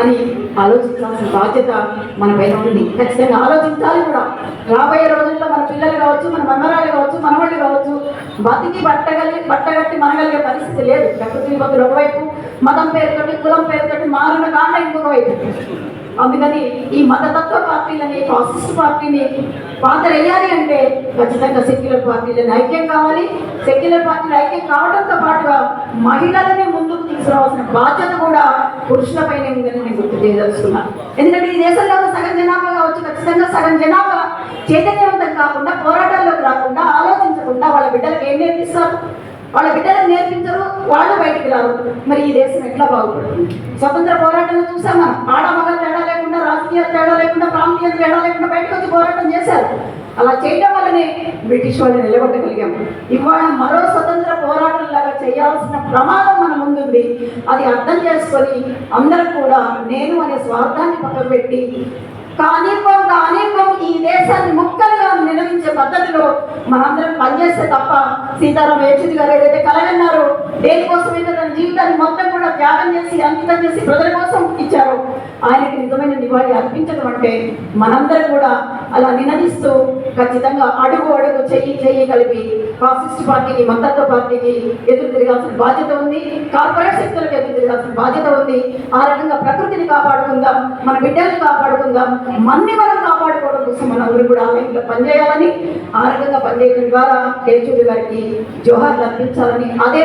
అని ఆలోచించాల్సిన బాధ్యత మన పైన ఉంది. ఖచ్చితంగా ఆలోచించాలి కూడా. రాబోయే రోజుల్లో మన పిల్లలు కావచ్చు మన మనవరాలు కావచ్చు మనవాళ్ళు కావచ్చు బతికి బట్టగలి బట్టగట్టి మనగలిగే పరిస్థితి లేదు. ప్రకృతి విపత్తులు ఒకవైపు మతం పేరుతోటి కులం పేరుతోటి మారిన కాండ ఇంకొక వైపు అందుకని ఈ మతతత్వ పార్టీలని ఫాసిస్ట్ పార్టీని పాతరేయాలి అంటే ఖచ్చితంగా సెక్యులర్ పార్టీలని ఐక్యం కావాలి. సెక్యులర్ పార్టీలు ఐక్యం కావడంతో పాటుగా మహిళలని తీసుకురావాల్సిన బాధ్యత కూడా పురుషులపైనే ఉందని నేను గుర్తు చేయదలుచుకున్నాను. ఎందుకంటే ఈ దేశంలో సగం జనాభా కావచ్చు ఖచ్చితంగా సగం జనాభా చైతన్యవంతం కాకుండా పోరాటాల్లోకి రాకుండా ఆలోచించకుండా వాళ్ళ బిడ్డలకు ఏం నేర్పిస్తారు? వాళ్ళ బిడ్డలకు నేర్పించరు వాళ్ళు బయటికి రారు. మరి ఈ దేశం ఎట్లా బాగుపడుతుంది? స్వతంత్ర పోరాటంలో చూసాం మనం ఆడ తేడా లేకుండా రాజకీయ తేడా లేకుండా ప్రాంతీయ తేడా లేకుండా బయటకు వచ్చి పోరాటం చేశారు. అలా చేయడం వల్లనే బ్రిటిష్ వాళ్ళు నిలబడగలిగాం. ఇవాళ మరో చేయాల్సిన ప్రమాదం మన ముందుంది అది అర్థం చేసుకొని అందరూ కూడా నేను అనే స్వార్థాన్ని పక్కన పెట్టి కానివ్వం కానివ్వం ఈ దేశాన్ని ముక్కలుగా నిర్వహించే పద్ధతిలో మనందరం పనిచేస్తే తప్ప సీతారాం యేచూరి గారు ఏదైతే కలగన్నారు దేనికోసమైతే తన జీవితాన్ని మొత్తం కూడా త్యాగం చేసి అంకితం చేసి ప్రజల కోసం ఇచ్చారు ఆయనకి నిజమైన నివాళి అర్పించడం అంటే మనందరం కూడా అలా నినదిస్తూ ఖచ్చితంగా అడుగు అడుగు చెయ్యి చెయ్యి కలిపి ఫాసిస్ట్ పార్టీకి మద్దతు పార్టీకి ఎదురు తిరగాల్సిన బాధ్యత ఉంది. కార్పొరేట్ శక్తులకు ఎదురు తిరగాల్సిన బాధ్యత ఉంది. ఆ రకంగా ప్రకృతిని కాపాడుకుందాం మన బిడ్డల్ని కాపాడుకుందాం మన్ని మనం కాపాడుకోవడం కోసం మనందరూ కూడా ఆలయంలో పనిచేయాలని ఆ రకంగా పనిచేయడం ద్వారా కేచూరి గారికి జోహార్లు అర్పించాలని అదే